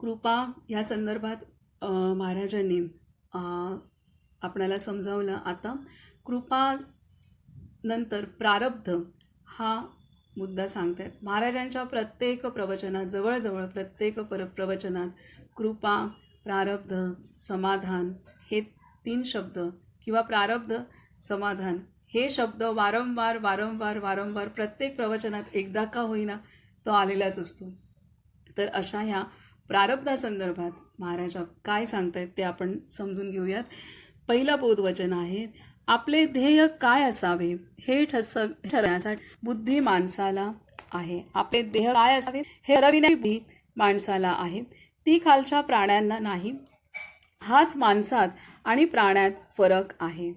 कृपा ह्या संदर्भात महाराजांनी आपणाला समजावलं. आता कृपा नंतर प्रारब्ध हा मुद्दा सांगतायत. महाराजांच्या प्रत्येक प्रवचनात जवळजवळ प्रत्येक पर प्रवचनात कृपा प्रारब्ध समाधान हे तीन शब्द किंवा प्रारब्ध समाधान हे शब्द वारंवार वारंवार वारंवार प्रत्येक प्रवचनात एकदा का होईना तो आलेलाच असतो. तर अशा ह्या प्रारब्धासंदर्भात महाराज काय सांगतायत ते आपण समजून घेऊयात. पहिलं बोधवचन आहे आपले ध्येय काय असावे हे ठस ठरवण्यासाठी बुद्धी माणसाला आहे. आपले ध्येय काय असावे हे ठरविण्याची माणसाला आहे. ती खालच्या प्राण्यांना नाही हाच माणसात आणि प्राण्यात फरक आहे.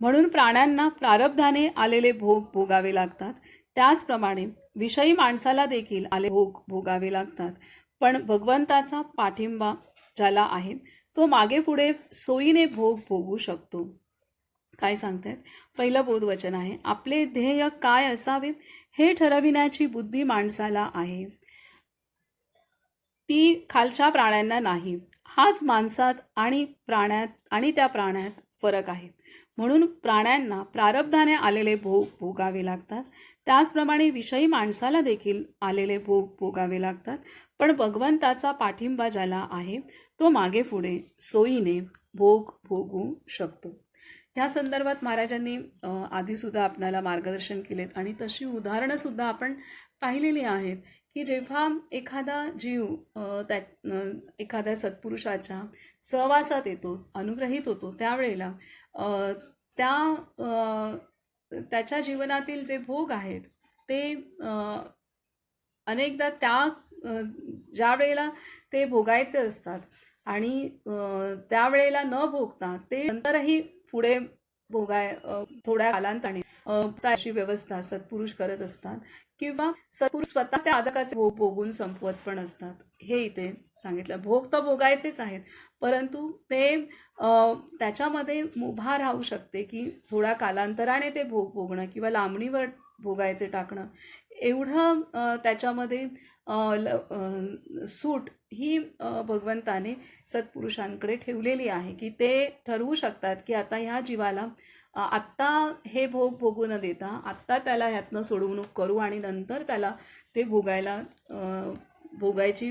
म्हणून प्राण्यांना प्रारब्धाने आलेले भोग भोगावे लागतात. त्याचप्रमाणे विषयी माणसाला देखील आले भोग भोगावे लागतात. पण भगवंताचा पाठिंबा ज्याला आहे तो मागे पुढे सोयीने भोग भोगू शकतो. काय सांगतायत? पहिलं बोधवचन आहे आपले ध्येय काय असावे हे ठरविण्याची बुद्धी माणसाला आहे. ती खालच्या प्राण्यांना नाही हाच माणसात आणि प्राण्यात आणि त्या प्राण्यात फरक आहे. म्हणून प्राण्यांना प्रारब्धाने आलेले भोग भोगावे लागतात. त्याचप्रमाणे विषयी माणसाला देखील आलेले भोग भोगावे लागतात. पण भगवंताचा पाठिंबा ज्याला आहे तो मागे पुढे सोयीने भोग भोगू शकतो. ह्या संदर्भात महाराजांनी आधीसुद्धा आपणाला मार्गदर्शन केलेत आणि तशी उदाहरणंसुद्धा आपण पाहिलेली आहेत की जेव्हा एखादा जीव त्या एखाद्या सत्पुरुषाच्या सहवासात येतो अनुग्रहित होतो त्यावेळेला त्या त्याच्या जीवनातील जे भोग आहेत ते अनेकदा त्या ज्या वेळेला ते भोगायचे असतात आणि त्यावेळेला न भोगता ते नंतरही पुढे भोगाय थोड्या कालांतराने अ, अशी व्यवस्था सत्पुरुष करत असतात. किंवा सत्पुरुष स्वतः त्या आदकाचे भोग भोगून संपवत पण असतात. हे इथे सांगितलं. भोग तर भोगायचेच आहेत. परंतु ते त्याच्यामध्ये मुभा राहू शकते की थोड्या कालांतराने ते भोग भोगणं किंवा लांबणीवर भोगायचे टाकणं. एवढं त्याच्यामध्ये ल- सूट ही भगवंताने सत्पुरुषांकडे ठेवलेली आहे की ते ठरवू शकतात की आता ह्या जीवाला आत्ता हे भोग भोगू न देता आत्ता त्याला ह्यातनं सोडवणूक करू आणि नंतर त्याला ते भोगायला भोगायची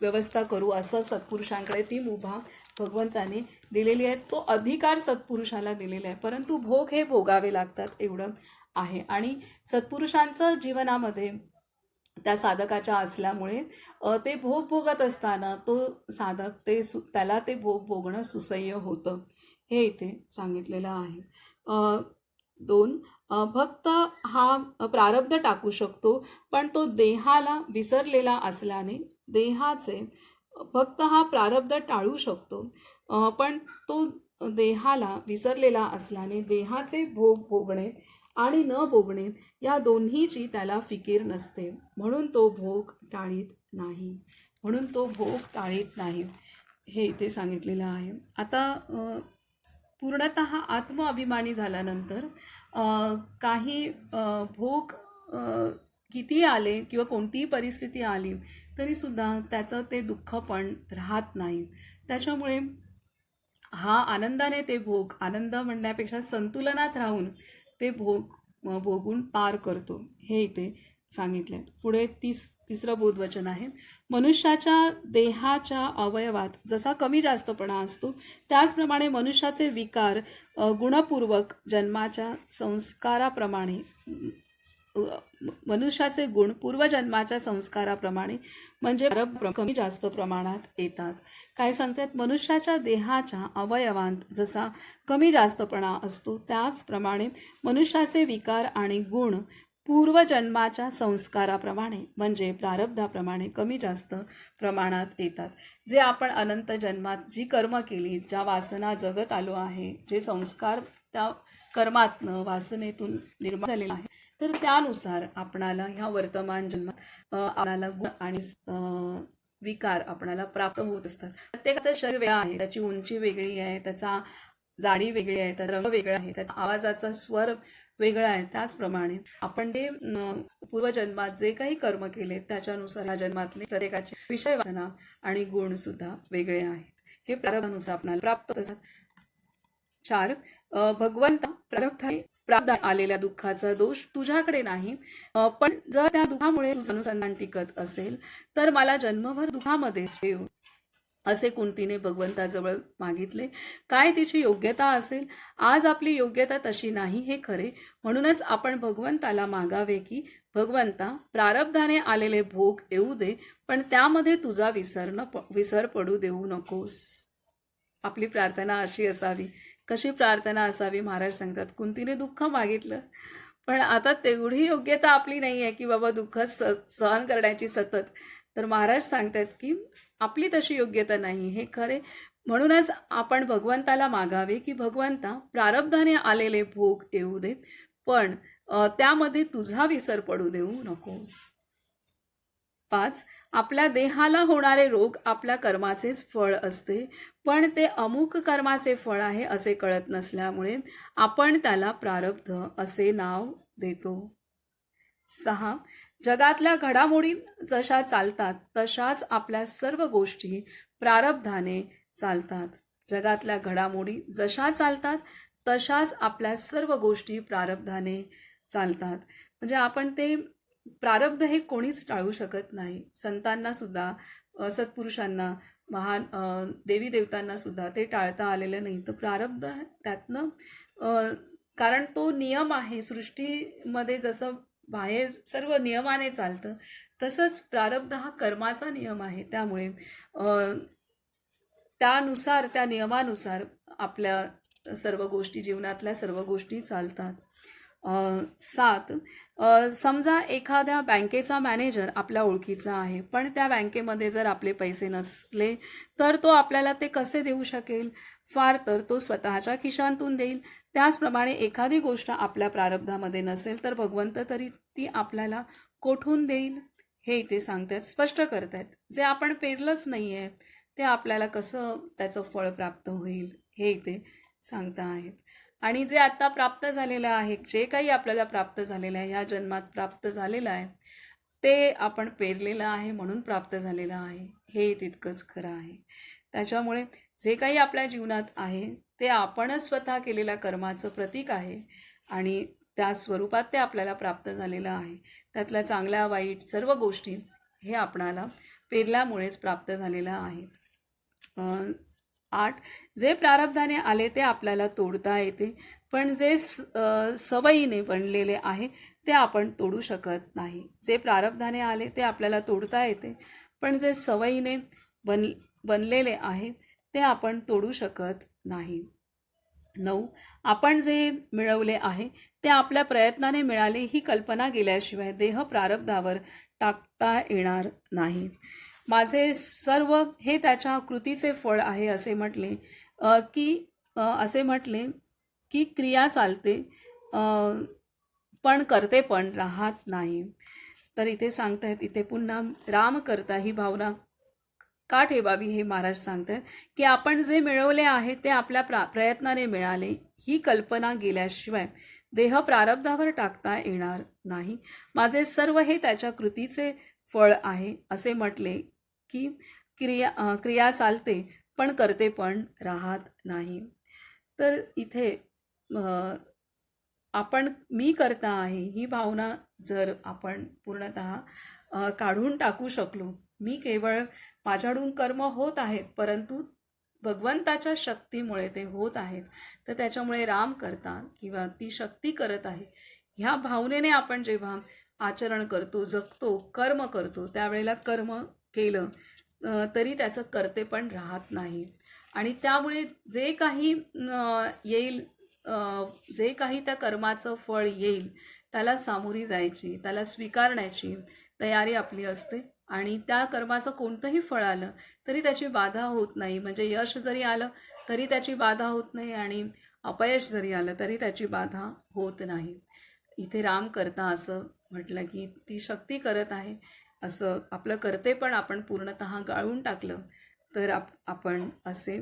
व्यवस्था करू असं सत्पुरुषांकडे ती मुभा भगवंताने दिलेली आहे. तो अधिकार सत्पुरुषाला दिलेला आहे. परंतु भोग हे भोगावे लागतात एवढं आहे. आणि सत्पुरुषांचं जीवनामध्ये त्या साधकाच्या असल्यामुळे ते भोग भोगत असताना तो साधक ते सु त्याला ते भोग भोगणं सुसह्य होतं. हे इथे सांगितलेलं आहे. दोन भक्त हा प्रारब्ध टाकू शकतो पण तो देहाला विसरलेला असल्याने देहाचे भक्त हा प्रारब्ध टाळू शकतो. पण तो देहाला विसरलेला असल्याने देहाचे भोग भोगणे आणि न भोगणे या दोन्हीची त्याला फिकीर नसते. म्हणून तो भोग टाळीत नाही. म्हणून तो भोग टाळीत नाही. हे इथे सांगितलेलं आहे. आता अ, पूर्णत आत्मअभिमानी झाल्यानंतर काही भोग किती आले किंवा कोणतीही परिस्थिती आली तरीसुद्धा त्याचं ते दुःख पण राहत नाही. त्याच्यामुळे हा आनंदाने ते भोग आनंद म्हणण्यापेक्षा संतुलनात राहून ते भोग भोगून पार करतो. हे इथे सांगितले. पुढे तीस तिसरं बोधवचन आहे. मनुष्याच्या देहाच्या अवयवात जसा कमी जास्तपणा असतो त्याचप्रमाणे मनुष्याचे विकार गुणपूर्वक जन्माच्या संस्काराप्रमाणे मनुष्याचे गुण पूर्वजन्माच्या संस्काराप्रमाणे म्हणजे कमी जास्त प्रमाणात येतात. काय सांगतात? मनुष्याच्या देहाच्या अवयवांत जसा कमी जास्तपणा असतो त्याचप्रमाणे मनुष्याचे विकार आणि गुण पूर्वजन्माच्या संस्काराप्रमाणे म्हणजे प्रारब्धाप्रमाणे कमी जास्त प्रमाणात येतात. जे आपण अनंत जन्मात जी कर्म केली ज्या वासना जगत आलो आहे जे संस्कार त्या कर्मातनं वासनेतून निर्माण झालेला आहे तर त्यानुसार आपणाला ह्या वर्तमान जन्मात आपणाला गुण आणि विकार आपणाला प्राप्त होत असतात. प्रत्येकाचं शरीर वेगळं आहे त्याची उंची वेगळी आहे त्याचा जाडी वेगळी आहे त्याचा रंग वेगळा आहे त्याचा आवाजाचा स्वर वेगळं आहे. त्याचप्रमाणे आपण ते पूर्वजन्मात जे काही कर्म केले त्याच्यानुसार या जन्मातले प्रत्येकाचे विषय वाचना आणि गुण सुद्धा वेगळे आहेत. हे प्रारंभानुसार आपल्याला प्राप्त चार अ, भगवंता प्रारब्धाने प्राप्त आलेल्या दुःखाचा दोष तुझ्याकडे नाही. पण जर त्या दुःखामुळे तुझं अनुसंधान टिकत असेल तर मला जन्मभर दुःखामध्ये ठेवून असे कुंतीने भगवंताजवळ मागितले. काय तिची योग्यता असेल? आज आपली योग्यता तशी नाही हे खरे. म्हणूनच आपण भगवंताला मागावे की भगवंता प्रारब्धाने आलेले भोग येऊ दे पण त्यामध्ये तुझा विसर न प- विसर पडू देऊ नकोस. आपली प्रार्थना अशी असावी. कशी प्रार्थना असावी महाराज सांगतात. कुंतीने दुःख मागितलं. पण आता तेवढी योग्यता आपली नाही आहे की बाबा दुःख स सहन करण्याची सतत. तर महाराज सांगतात की आपली तशी योग्यता नाही हे खरे. म्हणूनच आपण भगवंताला मागावे की भगवंता प्रारब्धाने आलेले भोग येऊ दे पण त्यामध्ये तुझा विसर पडू देऊ नकोस. पाच आपल्या देहाला होणारे रोग आपल्या कर्माचेच फळ असते पण ते अमुक कर्माचे फळ आहे असे कळत नसल्यामुळे आपण त्याला प्रारब्ध असे नाव देतो. सहा जगातल्या घडामोडी जशा चालतात तशाच आपल्या सर्व गोष्टी प्रारब्धाने चालतात. जगातल्या घडामोडी जशा चालतात तशाच आपल्या सर्व गोष्टी प्रारब्धाने चालतात. म्हणजे आपण ते प्रारब्ध हे कोणीच टाळू शकत नाही. संतांना सुद्धा सत्पुरुषांना महान देवी देवतांना सुद्धा ते टाळता आलेलं नाही. तर प्रारब्ध त्यातनं कारण तो नियम आहे सृष्टीमध्ये जसं बाहेर सर्व नियमाने चालतं. तसंच प्रारब्ध हा कर्माचा नियम आहे. त्यामुळे त्यानुसार त्या नियमानुसार आपल्या सर्व गोष्टी जीवनातल्या सर्व गोष्टी चालतात. सात समजा एखाद्या बँकेचा मॅनेजर आपल्या ओळखीचा आहे पण त्या बँकेमध्ये जर आपले पैसे नसले तर तो आपल्याला ते कसे देऊ शकेल? फार तर तो स्वतःच्या खिशांतून देईल. त्याचप्रमाणे एखादी गोष्ट आपल्या प्रारब्धामध्ये नसेल तर भगवंत तरी ती आपल्याला कोठून देईल? हे इथे सांगतायत स्पष्ट करतायत जे आपण पेरलंच नाही आहे ते आपल्याला कसं त्याचं फळ प्राप्त होईल? हे इथे सांगता आहेत. आणि जे आता प्राप्त झालेलं आहे जे काही आपल्याला प्राप्त झालेलं आहे या जन्मात प्राप्त झालेलं आहे ते आपण पेरलेलं आहे म्हणून प्राप्त झालेलं आहे. हे तितकंच खरं आहे. त्याच्यामुळे जे काही आपल्या जीवनात आहे ते आपणच स्वतः केलेल्या कर्माचं प्रतीक आहे आणि त्या स्वरूपात ते आपल्याला प्राप्त झालेलं आहे. त्यातल्या चांगल्या वाईट सर्व गोष्टी हे आपणाला पेरल्यामुळेच प्राप्त झालेलं आहे आठ जे प्रारब्धाने आले ते आपल्याला तोडता येते पण जे स- सवयीने बनलेले आहे ते आपण तोडू शकत नाही. जे प्रारब्धाने आले ते आपल्याला तोडता येते पण जे सवयीने बन बनलेले आहे ते आपण तोडू शकत नाही. नऊ आपण जे मिळवले आहे ते आपल्या प्रयत्नाने मिळाले ही कल्पना गेल्याशिवाय देह प्रारब्धावर टाकता येणार नाही. माझे सर्व हे त्याच्या कृतीचे फळ आहे असे म्हटले की असे म्हटले की क्रिया चालते पण करते पण राहत नाही. तर इथे सांगतायत इथे पुन्हा राम करता ही भावना का ठेवावी हे महाराज सांगतात की आपण जे मिळवले आहे ते आपल्या प्रा प्रयत्नाने मिळाले. ही कल्पना गेल्याशिवाय देह प्रारब्धावर टाकता येणार नाही. माझे सर्व हे त्याच्या कृतीचे फळ आहे असे म्हटले की क्रिया क्रिया चालते पण करते पण राहत नाही. तर इथे आपण मी करता आहे ही भावना जर आपण पूर्णत काढून टाकू शकलो मी केवळ माझ्याकडून कर्म होत आहेत परंतु भगवंताच्या शक्तीमुळे ते होत आहेत. तर त्याच्यामुळे राम करता किंवा ती शक्ती करत आहे. ह्या भावनेने आपण जेव्हा आचरण करतो जगतो कर्म करतो त्यावेळेला कर्म केलं तरी त्याचं करते पण राहत नाही. आणि त्यामुळे जे काही येईल जे काही त्या कर्माचं फळ येईल त्याला सामोरी जायची त्याला स्वीकारण्याची तयारी आपली असते. आणि त्या कर्माचं कोणतंही फळ आलं तरी त्याची बाधा होत नाही. म्हणजे यश जरी आलं तरी त्याची बाधा होत नाही आणि अपयश जरी आलं तरी त्याची बाधा होत नाही. इथे राम करता असं म्हटलं की ती शक्ती करत आहे असं आपलं करते पण आपण पूर्णत गाळून टाकलं तर आप आपण असे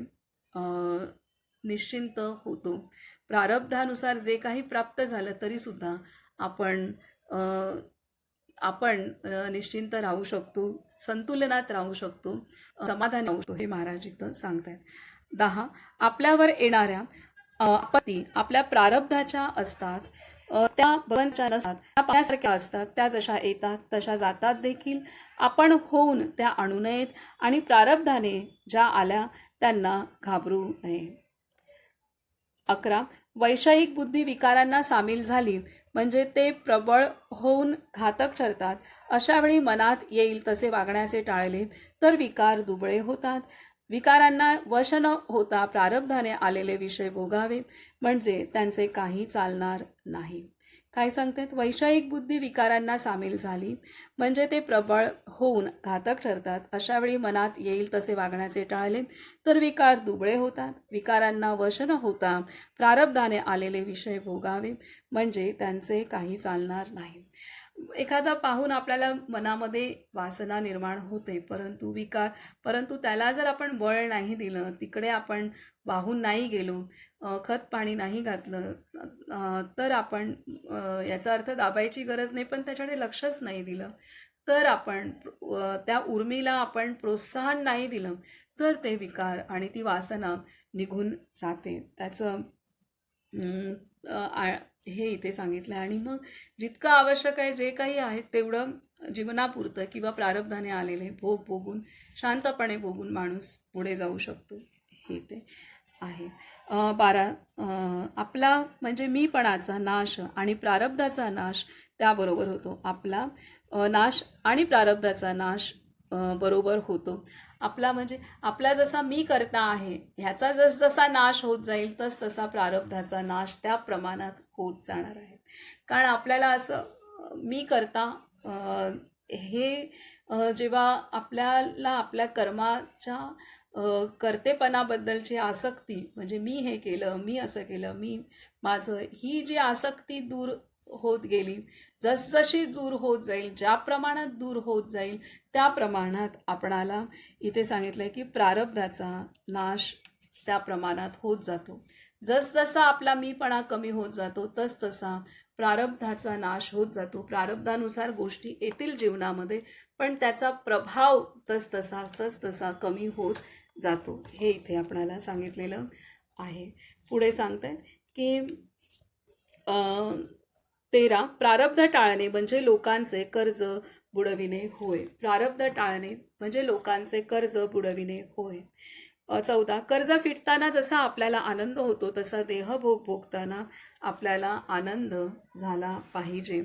निश्चिंत होतो. प्रारब्धानुसार जे काही प्राप्त झालं तरीसुद्धा आपण आपण निश्चिंत राहू शकतो संतुलनात राहू शकतो समाधान राहू शकतो हे महाराज इथं सांगतायत. दहा आपल्यावर येणाऱ्या आपत्ती आपल्या प्रारब्धाच्या असतात त्या भगवानच्या नसतात त्या पाण्यासारख्या असतात त्या जशा येतात तशा जातात देखील. आपण होऊन त्या आणू नयेत आणि प्रारब्धाने ज्या आल्या त्यांना घाबरू नये. अकरा वैषयिक बुद्धी विकारांना सामील झाली. म्हणजे ते प्रबळ होऊन घातक ठरतात. अशावेळी मनात येईल तसे वागण्याचे टाळले तर विकार दुबळे होतात. विकारांना वश न होता प्रारब्धाने आलेले विषय भोगावे. म्हणजे त्यांचे काही चालणार नाही. काय सांगतात? वैषयिक बुद्धी विकारांना सामील झाली. म्हणजे ते प्रबळ होऊन घातक ठरतात. अशावेळी मनात येईल तसे वागण्याचे टाळले तर विकार दुबळे होतात. विकारांना वश न होता प्रारब्धाने आलेले विषय भोगावे. म्हणजे त्यांचे काही चालणार नाही. एखादा पाहून आपल्याला मनामध्ये वासना निर्माण होते परंतु विकार परंतु त्याला जर आपण बळ नाही दिलं तिकडे आपण वाहून नाही गेलो खत पाणी नाही घातलं तर आपण याचा अर्थ दाबायची गरज नाही पण त्याच्याकडे लक्षच नाही दिलं. तर आपण त्या उर्मीला आपण प्रोत्साहन नाही दिलं तर ते विकार आणि ती वासना निघून जाते. त्याचं आ- हे इथे सांगितलं आहे आणि मग जितकं आवश्यक आहे जे काही आहे तेवढं जीवनापुरतं किंवा प्रारब्धाने आलेले भोग भोगून शांतपणे भोगून माणूस पुढे जाऊ शकतो. हे ते आहे. बारा आपला म्हणजे मीपणाचा नाश आणि प्रारब्धाचा नाश त्याबरोबर होतो. आपला नाश आणि प्रारब्धाचा नाश बरोबर होतो. आपला म्हणजे आपला जसा मी करता आहे ह्याचा जस जसा नाश होत जाईल तस तसा प्रारब्धाचा नाश त्या प्रमाणात होत जाणार आहे. कारण आपल्याला असं मी करता हे जेव्हा आपल्याला आपल्या कर्माच्या कर्तेपणाबद्दलची आसक्ती म्हणजे मी हे केलं मी असं केलं मी माझं ही जी आसक्ती दूर होत गेली. जसजशी दूर होत जाईल ज्या प्रमाणात दूर होत जाईल त्या प्रमाणात आपणाला इथे सांगितलं आहे की प्रारब्धाचा नाश त्या प्रमाणात होत जातो. जसजसा आपला मीपणा कमी होत जातो तसतसा प्रारब्धाचा नाश होत जातो. प्रारब्धानुसार गोष्टी येतील जीवनामध्ये पण त्याचा प्रभाव तसतसा तसतसा कमी होत जातो. हे इथे आपणाला सांगितलेलं आहे. पुढे सांगतायत की तेरा प्रारब्ध टाळणे म्हणजे लोकांचे कर्ज बुडविणे होय. प्रारब्ध टाळणे म्हणजे लोकांचे कर्ज बुडविणे होय. चौदा कर्ज फिटताना जसा आपल्याला आनंद होतो तसा देहभोग भोगताना आपल्याला आनंद झाला पाहिजे.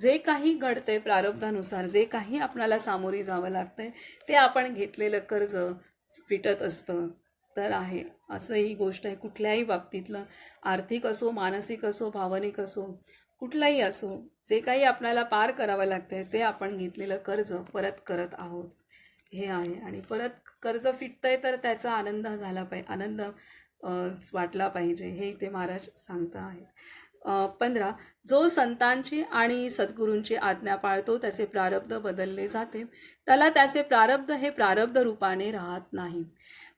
जे काही घडते प्रारब्धानुसार जे काही आपल्याला सामोरी जावं लागतंय ते आपण घेतलेलं कर्ज फिटत असतं. तर आहे. असं ही गोष्ट आहे. कुठल्याही बाबतीतलं आर्थिक असो मानसिक असो भावनिक असो कुठलाही असो जे काही आपल्याला पार करावं लागतंय ते आपण घेतलेलं कर्ज परत करत आहोत. हे आहे. आणि परत कर्ज फिटतंय तर त्याचा आनंद झाला पाहिजे आनंद वाटला पाहिजे हे इथे महाराज सांगता आहेत. पंधरा जो संतांची आणि सद्गुरूंची आज्ञा पाळतो त्याचे प्रारब्ध बदलले जाते. त्याला त्याचे प्रारब्ध हे प्रारब्ध रूपाने राहत नाही.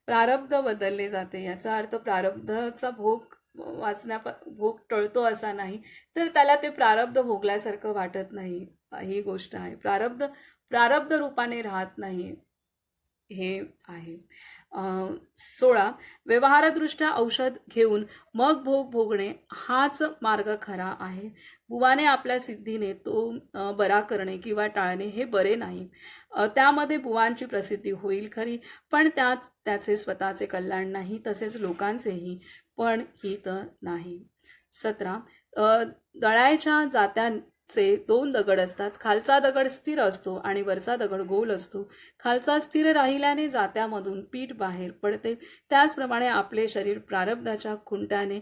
प्रारब्ध बदलले जाते. याचा अर्थ प्रारब्धाचा भोग वाचण्या भोग टळतो असा नाही. तर त्याला ते प्रारब्ध भोगल्यासारखं वाटत नाही. ही गोष्ट आहे. प्रारब्ध प्रारब्ध रूपाने राहत नाही. हे आहे. सोळा. व्यवहारदृष्ट्या औषध घेऊन मग भोग भोगणे हाच मार्ग खरा आहे. बुवाने आपल्या सिद्धीने तो बरा करणे किंवा टाळणे हे बरे नाही. त्यामध्ये बुवांची प्रसिद्धी होईल खरी पण त्यात त्याचे स्वतःचे कल्याण नाही तसेच लोकांचेही. पण हित नाही. सतरा दळायच्या जात्यांचे दोन दगड असतात. खालचा दगड स्थिर असतो आणि वरचा दगड गोल असतो. खालचा स्थिर राहिल्याने जात्यामधून पीठ बाहेर पडते. त्याचप्रमाणे आपले शरीर प्रारब्धाच्या खुंट्याने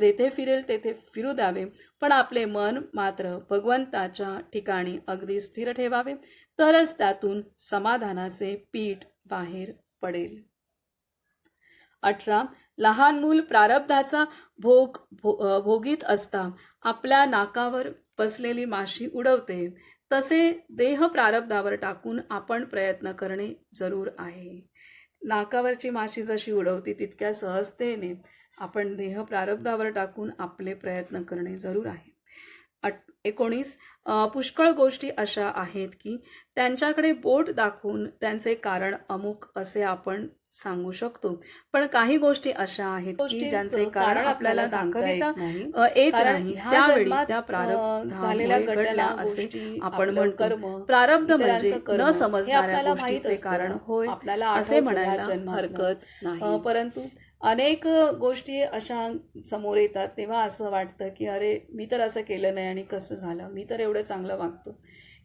जेथे फिरेल तेथे फिरू द्यावे. पण आपले मन मात्र भगवंताच्या ठिकाणी अगदी स्थिर ठेवावे. तरच त्यातून समाधानाचे पीठ बाहेर पडेल. अठरा. लहान मूल प्रारब्धाचा भोग भो- भोगीत असता. आपल्या नाकावर बसलेली माशी उडवते. तसे देह प्रारब्धावर टाकून आपण प्रयत्न करणे जरूर आहे. नाकावरची माशी जशी उडवते तितक्या सहजतेने आपण देह प्रारब्धावर टाकून आपले प्रयत्न करणे जरूर आहे. अट एकोणीस. पुष्कळ गोष्टी अशा आहेत की त्यांच्याकडे बोट दाखवून त्यांचे कारण अमुक असे आपण सांगू शकतो. पण काही गोष्टी अशा आहेत की ज्यांचे कारण आपल्याला सांगता येत नाही. त्यावेळी त्या अ, प्रारब्धामुळे झालेल्या घडल्या असे आपण म्हणतो. कर्म प्रारब्ध म्हणजे न समजणाऱ्या गोष्टीचे. कारण होय आपल्याला असे म्हणायला. हरकत नाही. परंतु अनेक गोष्टी अशा समोर येतात तेव्हा असं वाटतं की अरे मी तर असं केलं नाही आणि कसं झालं? मी तर एवढं चांगलं वागतो.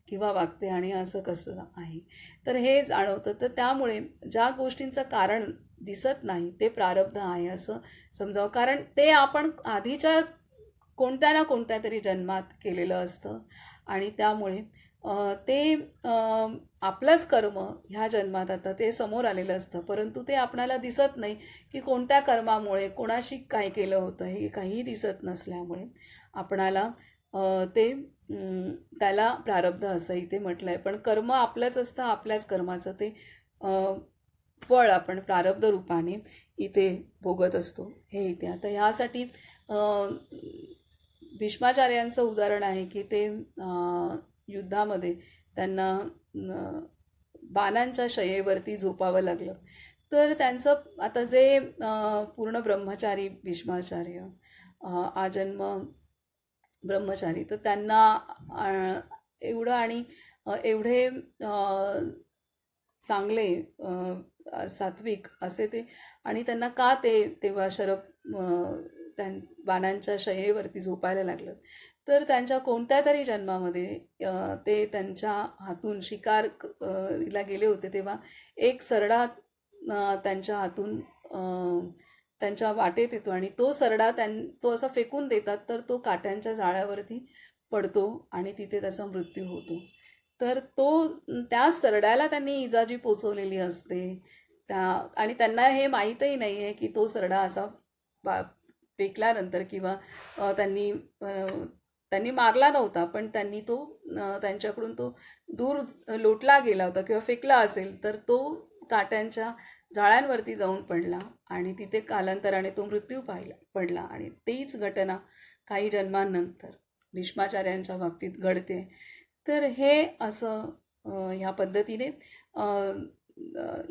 किंवा वागते आणि असं कसं आहे? तर हे जाणवतं. तर त्यामुळे ज्या गोष्टींचं कारण दिसत नाही ते प्रारब्ध आहे असं समजावं. कारण ते आपण आधीच्या कोणत्या ना कोणत्या तरी जन्मात केलेलं असतं. आणि त्यामुळे ते आपलंच कर्म ह्या जन्मात आता ते समोर आलेलं असतं. परंतु ते आपणाला दिसत नाही की कोणत्या कर्मामुळे कोणाशी काय केलं होतं हे काहीही दिसत नसल्यामुळे आपणाला ते त्याला प्रारब्ध असं इथे म्हटलं आहे पण कर्म आपलंच असतं आपल्याच कर्माचं. ते फळ आपण प्रारब्ध रूपाने इथे भोगत असतो. हे इथे. आता ह्यासाठी भीष्माचार्यांचं उदाहरण आहे की ते युद्धामध्ये त्यांना बाणांच्या शयेवरती झोपावं लागलं. तर त्यांचं आता जे पूर्ण ब्रह्मचारी भीष्माचार्य आजन्म ब्रह्मचारी. तर त्यांना एवढं आणि एवढे चांगले सात्विक असे ते आणि त्यांना का ते तेव्हा शरप त्यां बाणांच्या शयेवरती झोपायला लागलं. तर त्यांच्या कोणत्या तरी जन्मामध्ये ते त्यांच्या हातून शिकार ला गेले होते तेव्हा एक सरडा त्यांच्या हातून त्यांच्या वाटेत येतो आणि तो सरडा त्यां तो असा फेकून देतात तर तो काट्यांच्या जाळ्यावरती पडतो आणि तिथे त्याचा मृत्यू होतो. तर तो त्या सरड्याला त्यांनी इजा जी पोचवलेली असते. त्या आणि त्यांना हे माहीतही नाही आहे की तो सरडा असा बा फेकल्यानंतर किंवा त्यांनी त्यांनी मारला नव्हता पण त्यांनी तो त्यांच्याकडून तो दूर लोटला गेला होता किंवा फेकला असेल तर तो काट्यांच्या जाळ्यांवरती जाऊन पडला आणि तिथे कालांतराने तो मृत्यू पाहिला पडला आणि तीच घटना काही जन्मांनंतर भीष्माचार्यांच्या बाबतीत घडते. तर हे असं ह्या पद्धतीने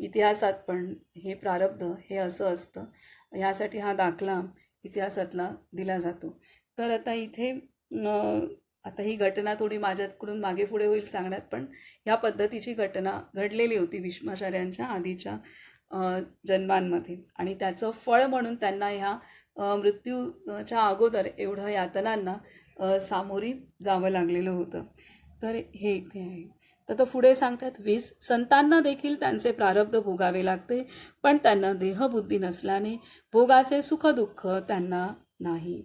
इतिहासात पण हे प्रारब्ध हे असं असतं. ह्यासाठी हा दाखला इतिहासातला दिला जातो. तर आता इथे आता ही घटना थोडी माझ्याकडून मागे पुढे होईल सांगण्यात पण ह्या पद्धतीची घटना घडलेली होती भीष्माचार्यांच्या आधीच्या जन्मांमध्ये. आणि त्याचं फळ म्हणून त्यांना ह्या मृत्यूच्या अगोदर एवढं यातनांना सामोरी जावं लागलेलं होतं. तर हे इथे आहे. तर तो पुढे सांगतात वीस संतांना देखील त्यांचे प्रारब्ध भोगावे लागते पण त्यांना देहबुद्धी नसल्याने भोगाचे सुखदुःख त्यांना नाही.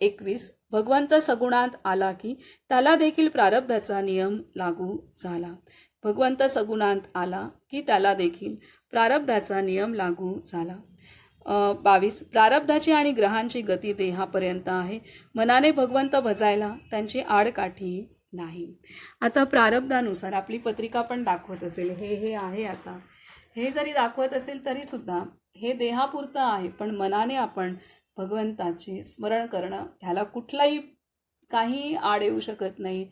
एकवीस भगवंत सगुणात आला की त्याला देखील प्रारब्धाचा नियम लागू झाला. भगवंत सगुणात आला की त्याला देखील प्रारब्धाचा नियम लागू झाला. बावीस. प्रारब्धाची आणि ग्रहांची गती देहापर्यंत आहे. मनाने भगवंत भजायला त्यांची आडकाठी नाही. आता प्रारब्धानुसार आपली पत्रिका पण दाखवत असेल. हे हे आहे आता. हे जरी दाखवत असेल तरी सुद्धा हे देहापुरतं आहे पण मनाने आपण भगवंताचे स्मरण करणं ह्याला कुठलाही काही आड येऊ शकत नाही.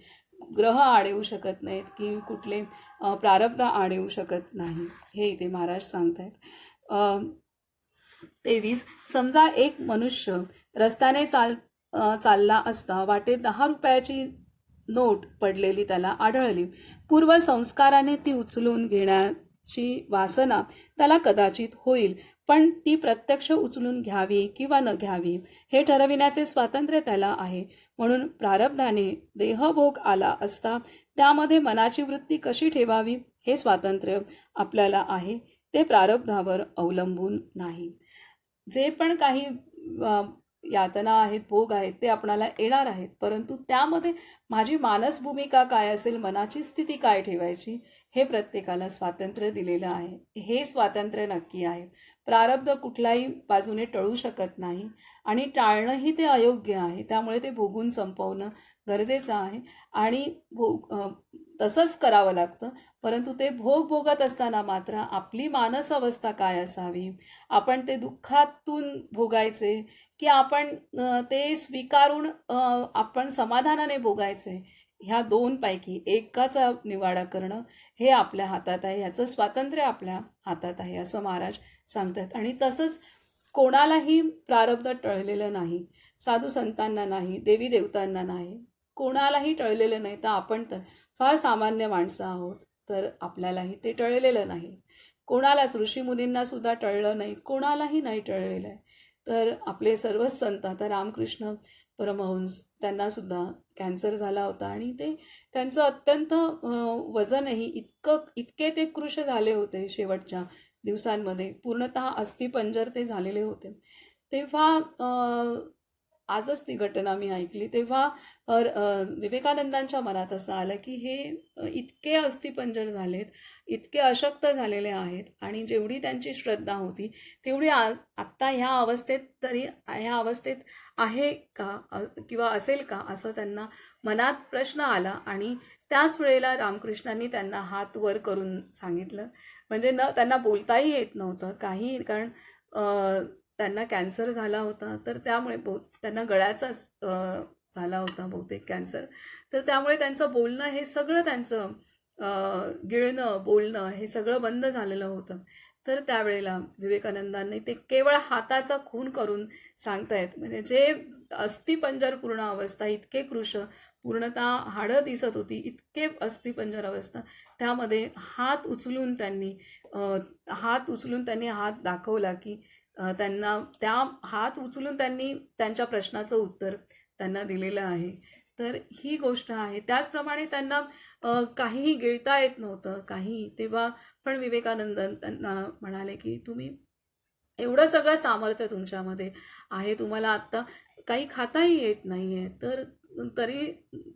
ग्रह आड येऊ शकत नाहीत की कुठले प्रारब्ध आड येऊ शकत नाही हे इथे महाराज सांगतायत. तेवीस समजा एक मनुष्य रस्त्याने चाल चालला असता वाटेत दहा रुपयाची नोट पडलेली त्याला आढळली. पूर्व संस्काराने ती उचलून घेण्याची वासना त्याला कदाचित होईल. पण ती प्रत्यक्ष उचलून घ्यावी किंवा न घ्यावी हे ठरविण्याचे स्वातंत्र्य त्याला आहे. म्हणून प्रारब्धाने देहभोग आला असता त्यामध्ये मनाची वृत्ती कशी ठेवावी हे स्वातंत्र्य आपल्याला आहे. ते प्रारब्धावर अवलंबून नाही. जे पण काही यातना आहेत भोग आहेत ते आपणाला येणार आहेत. परंतु त्यामध्ये माझी मानस भूमिका काय असेल मनाची स्थिती काय ठेवायची हे प्रत्येकाला स्वातंत्र्य दिलेलं आहे. हे स्वातंत्र्य नक्की आहे. प्रारब्ध कुठल्याही बाजूने टळू शकत नाही आणि टाळणंही ते अयोग्य आहे. त्यामुळे ते भोगून संपवणं गरजेचं आहे. आणि भोग तसंच करावं लागतं. परंतु ते भोग भोगत असताना मात्र आपली मानस अवस्था काय असावी? आपण ते दुःखातून भोगायचे की आपण ते स्वीकारून आपण समाधानाने भोगायचे? ह्या दोनपैकी एकाचा निवाडा करणं हे आपल्या हातात आहे ह्याचं स्वातंत्र्य आपल्या हातात आहे असं महाराज सांगतात. आणि तसंच कोणालाही प्रारब्ध टळलेलं नाही साधू संतांना नाही देवी देवतांना नाही कोणालाही टळलेलं नाही तर आपण तर फार सामान्य माणसं आहोत तर आपल्यालाही ते टळलेलं नाही. कोणालाच ऋषीमुनींना सुद्धा टळलं नाही कोणालाही नाही टळलेलं आहे. तर आपले सर्वच संत आता रामकृष्ण परमहंस त्यांना सुद्धा कॅन्सर झाला होता आणि ते त्यांचं अत्यंत वजनही इतकं इतके ते कृश झाले होते शेवटच्या दिवसांमध्ये. पूर्णतः अस्थिपंजर ते झालेले होते. तेव्हा आजच ती घटना मी ऐकली. तेव्हा विवेकानंदांच्या मनात असं आलं की हे इतके अस्थिपंजर झालेत इतके अशक्त झालेले आहेत आणि जेवढी त्यांची श्रद्धा होती तेवढी आज आत्ता ह्या अवस्थेत तरी ह्या अवस्थेत आहे का किंवा असेल का असं त्यांना मनात प्रश्न आला आणि त्याच वेळेला रामकृष्णांनी त्यांना हात वर करून सांगितलं. म्हणजे न त्यांना बोलताही येत नव्हतं काही कारण त्यांना कॅन्सर झाला होता तर त्यामुळे बहु त्यांना गळ्याचाच झाला होता बहुतेक कॅन्सर. तर त्यामुळे त्यांचं बोलणं हे सगळं त्यांचं गिळणं बोलणं हे सगळं बंद झालेलं होतं. तर त्यावेळेला विवेकानंदांनी ते केवळ हाताचा खून करून सांगतायत. म्हणजे जे अस्थिपंजर पूर्ण अवस्था इतके कृश पूर्णतः हाडं दिसत होती इतके अस्थिपंजर अवस्था त्यामध्ये हात उचलून त्यांनी हात उचलून त्यांनी हात दाखवला की त्यांना त्या हात उचलून त्यांनी त्यांच्या प्रश्नाचं उत्तर त्यांना दिलेलं आहे. तर ही गोष्ट आहे. त्याचप्रमाणे त्यांना काहीही गिळता येत नव्हतं काही तेव्हा पण विवेकानंद त्यांना म्हणाले की तुम्ही एवढं सगळं सामर्थ्य तुमच्यामध्ये आहे तुम्हाला आत्ता काही खाताही येत नाही आहे तर तरी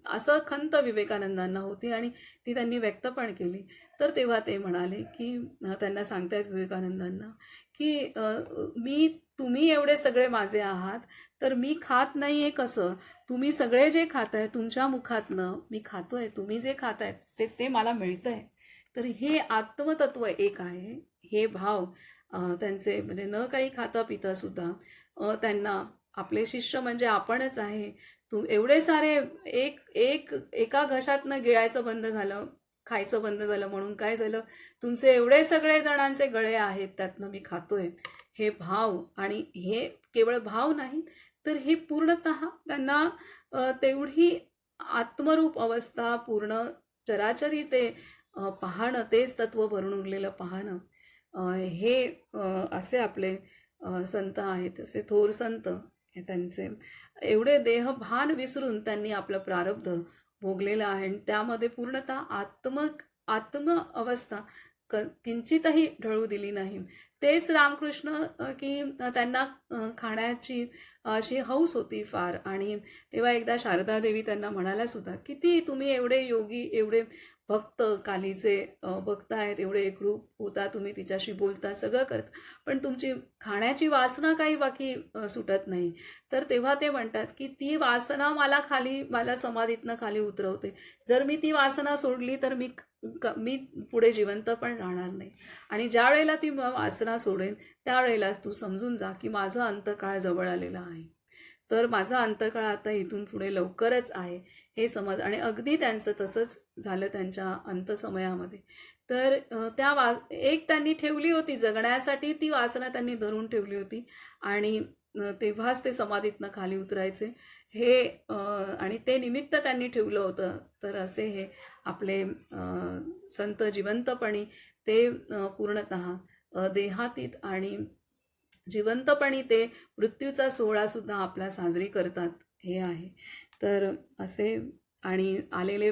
असं खंत विवेकानंदांना होती आणि ती त्यांनी व्यक्त पण केली. तर तेव्हा ते म्हणाले की त्यांना सांगतायत विवेकानंदांना की मी तुम्ही एवढे सगळे माझे आहात तर मी खात नाही आहे कसं? तुम्ही सगळे जे खाताय तुमच्या मुखातनं मी खातो आहे तुम्ही जे खात आहे ते ते मला मिळतं आहे तर हे आत्मतत्व एक आहे. हे भाव त्यांचे म्हणजे न काही खाता पिता सुद्धा त्यांना आपले शिष्य म्हणजे आपणच आहे. तू एवढे सारे एक एक एका घशातनं गिळायचं बंद झालं खायचं बंद झालं म्हणून काय झालं? तुमचे एवढे सगळे जणांचे गळे आहेत त्यातनं मी खातोय. हे भाव आणि हे केवळ भाव नाही तर हे पूर्णत त्यांना तेवढी आत्मरूप अवस्था पूर्ण चराचरी ते पाहणं तेच तत्व भरून उरलेलं पाहणं हे असे आपले संत आहेत असे थोर संत हे त्यांचे. एवढे देहभान विसरून त्यांनी आपलं प्रारब्ध भोगलेलं आहे. आणि त्यामध्ये पूर्णतः आत्म आत्म अवस्था क किंचितही ढळू दिली नाही. तेच रामकृष्ण की त्यांना खाण्याची अशी हौस होती फार. आणि तेव्हा एकदा शारदा देवी त्यांना म्हणाल्या सुद्धा किती तुम्ही एवढे योगी एवढे भक्त कालीचे भक्त आहेत एवढे एकरूप होता तुम्ही तिच्याशी बोलता सगळं करता. पण तुमची खाण्याची वासना काही बाकी सुटत नाही. तर तेव्हा ते म्हणतात की ती वासना मला खाली मला समाधीतनं खाली उतरवते. जर मी ती वासना सोडली तर मी मी पुढे जिवंत पण राहणार नाही. आणि ज्या वेळेला ती वासना सोडेन त्यावेळेलाच तू समजून जा की माझं अंतकाळ जवळ आलेला आहे. तर माझा अंतकाळ आता इथून पुढे लवकरच आहे हे समज आणि अगदी त्यांचं तसंच झालं त्यांच्या अंतसमयामध्ये तर त्या वा एक त्यांनी ठेवली होती जगण्यासाठी ती वासना त्यांनी धरून ठेवली होती आणि तेव्हाच ते समाधीतनं खाली उतरायचे. हे आणि ते निमित्त त्यांनी ठेवलं होतं तर असे हे आपले संत जिवंतपणी ते पूर्णत पूर्णतः देहातीत आणि जिवंतपणी ते मृत्यूचा सोहळासुद्धा आपला साजरी करतात हे आहे. तर असे आणि आलेले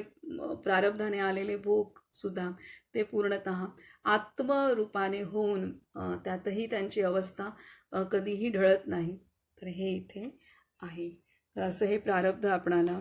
प्रारब्धाने आलेले भोग सुद्धा ते पूर्णतः आत्मरूपाने होऊन त्यातही त्यांची अवस्था कधीही ढळत नाही. तर हे इथे आहे. तर असं हे प्रारब्ध आपणाला